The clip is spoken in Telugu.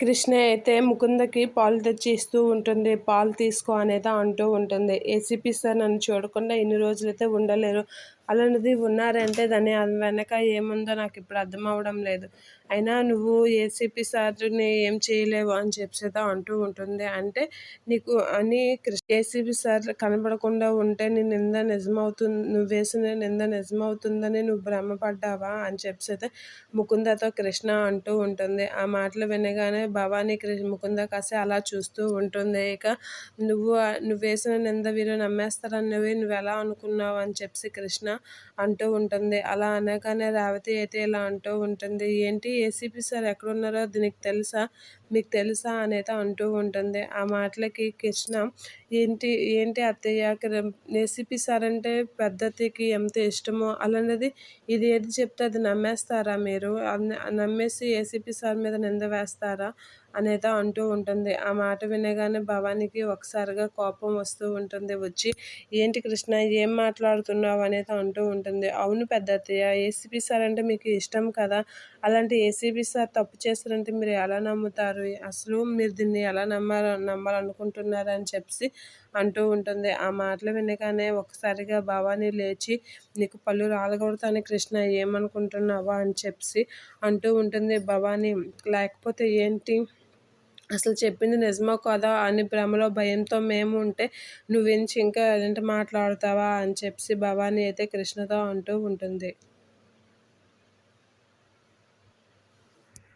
కృష్ణ అయితే ముకుందకి పాలు తెచ్చి ఇస్తూ ఉంటుంది. పాలు తీసుకో అనేది అంటూ ఉంటుంది. ఏసీపీ సార్ నన్ను చూడకుండా ఇన్ని రోజులైతే ఉండలేరు. అలాంటిది ఉన్నారంటే దాని వెనక ఏముందో నాకు ఇప్పుడు అర్థం అవ్వడం లేదు. అయినా నువ్వు ఏసీపీ సార్ని ఏం చేయలేవు అని చెప్పేదా అంటూ ఉంటుంది. అంటే నీకు అని ఏసీపీ సార్ కనపడకుండా ఉంటే నీ నింద నిజమవుతుంది నువ్వు వేసిన నింద నిజమవుతుందని నువ్వు భ్రమపడ్డావా అని చెప్పేసి ముకుందతో కృష్ణ అంటూ ఉంటుంది. ఆ మాటలు వినగానే భవానీ కృష్ణ ముకుంద కాసి అలా చూస్తూ ఉంటుంది. ఇక నువ్వు నువ్వు వేసిన నింద వీరు నమ్మేస్తారన్నవి నువ్వు ఎలా అనుకున్నావు అని చెప్పి కృష్ణ అంటూ ఉంటుంది. అలా అనగానే రేవతి అయితే ఇలా అంటూ ఉంటుంది. ఏంటి? ఏసీపీ సార్ ఎక్కడున్నారో దీనికి తెలుసా? మీకు తెలుసా అనేది అంటూ ఉంటుంది. ఆ మాటలకి కృష్ణ ఏంటి ఏంటి అత్తయ్య ఏసీపీ సార్ అంటే పెద్దతికి ఎంత ఇష్టమో అలాంటిది ఇది ఏది చెప్తే అది నమ్మేస్తారా మీరు? నమ్మేసి ఏసీపీ సార్ మీద నింద వేస్తారా? అనేది అంటూ ఉంటుంది. ఆ మాట వినగానే భవానికి ఒకసారిగా కోపం వస్తూ ఉంటుంది. వచ్చి ఏంటి కృష్ణ ఏం మాట్లాడుతున్నావు? అనేది అంటూ ఉంటుంది. అవును పెద్ద అత్తయ్య ఏసీపీ సార్ అంటే మీకు ఇష్టం కదా? అలాంటి ఏసీబీ సార్ తప్పు చేస్తారంటే మీరు ఎలా నమ్ముతారు? అసలు మీరు దీన్ని ఎలా నమ్మారు నమ్మాలనుకుంటున్నారు అని చెప్పి అంటూ ఉంటుంది. ఆ మాటలు వినగానే ఒకసారిగా భవానీ లేచి నీకు పళ్ళు రాలగొడతాను కృష్ణ ఏమనుకుంటున్నావా? అని చెప్పి అంటూ ఉంటుంది భవానీ. లేకపోతే ఏంటి? అసలు చెప్పింది నిజమో కదా అని భ్రమలో భయంతో మేము ఉంటే నువ్వెంచి ఇంకా ఏంటి మాట్లాడతావా అని చెప్పి భవానీ అయితే కృష్ణతో అంటూ ఉంటుంది.